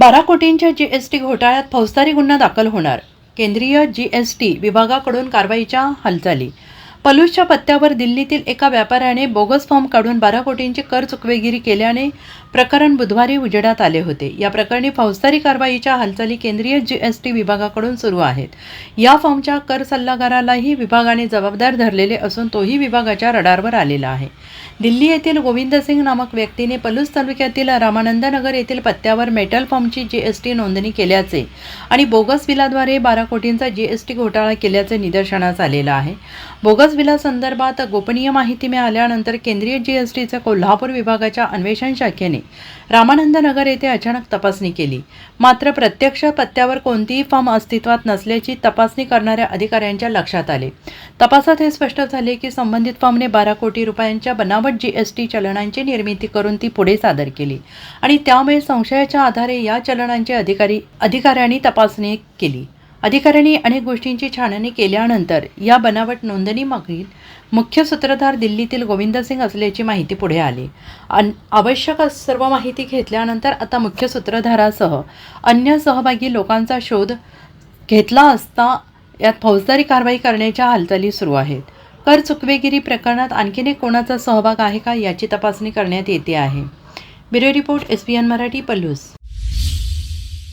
बारा कोटींच्या जीएसटी घोटाळ्यात फौजदारी गुन्हा दाखल होणार. केंद्रीय जीएसटी विभागाकडून कारवाईच्या हालचाली. पलूसच्या पत्त्यावर दिल्लीतील एका व्यापाऱ्याने बोगस फॉर्म काढून बारा कोटींची कर चुकवेगिरी केल्याने प्रकरण बुधवारी उजेडात आले होते. या प्रकरणी फौजदारी कारवाईच्या हालचाली केंद्रीय जीएसटी विभागाकडून सुरू आहेत. या फॉर्मच्या कर सल्लागारालाही विभागाने जबाबदार धरलेले असून तोही विभागाच्या रडारवर आलेला आहे. दिल्ली येथील गोविंद सिंग नामक व्यक्तीने पलूस तालुक्यातील रामानंदनगर येथील पत्त्यावर मेटल फॉर्मची जीएसटी नोंदणी केल्याचे आणि बोगस बिलाद्वारे बारा कोटींचा जीएसटी घोटाळा केल्याचे निदर्शनास आलेलं आहे. बोगस बिलासंदर्भात गोपनीय माहिती मिळाल्यानंतर केंद्रीय जीएसटीच्या कोल्हापूर विभागाच्या अन्वेषण शाखेने रामानंद नगर येथे अचानक तपासणी केली. मात्र प्रत्यक्ष पत्त्यावर कोणतीही फॉर्म अस्तित्वात नसल्याची तपासणी करणाऱ्या अधिकाऱ्यांच्या लक्षात आले. तपासात हे स्पष्ट झाले की संबंधित फॉर्मने बारा कोटी रुपयांच्या बनावट जीएसटी चलनांची निर्मिती करून ती पुढे सादर केली आणि त्यामुळे संशयाच्या आधारे या चलनांचे अधिकारी अधिकाऱ्यांनी तपासणी केली. अधिकाऱ्यांनी अनेक गोष्टींची छाननी केल्यानंतर या बनावट नोंदणीमागील मुख्य सूत्रधार दिल्लीतील गोविंद सिंग असल्याची माहिती पुढे आली. अन आवश्यक सर्व माहिती घेतल्यानंतर आता मुख्य सूत्रधारासह अन्य सहभागी लोकांचा शोध घेतला असता यात फौजदारी कारवाई करण्याच्या हालचाली सुरू आहेत. कर चुकवेगिरी प्रकरणात आणखीन एक कोणाचा सहभाग आहे का याची तपासणी करण्यात येते आहे. Bureau report S P N Marathi Palus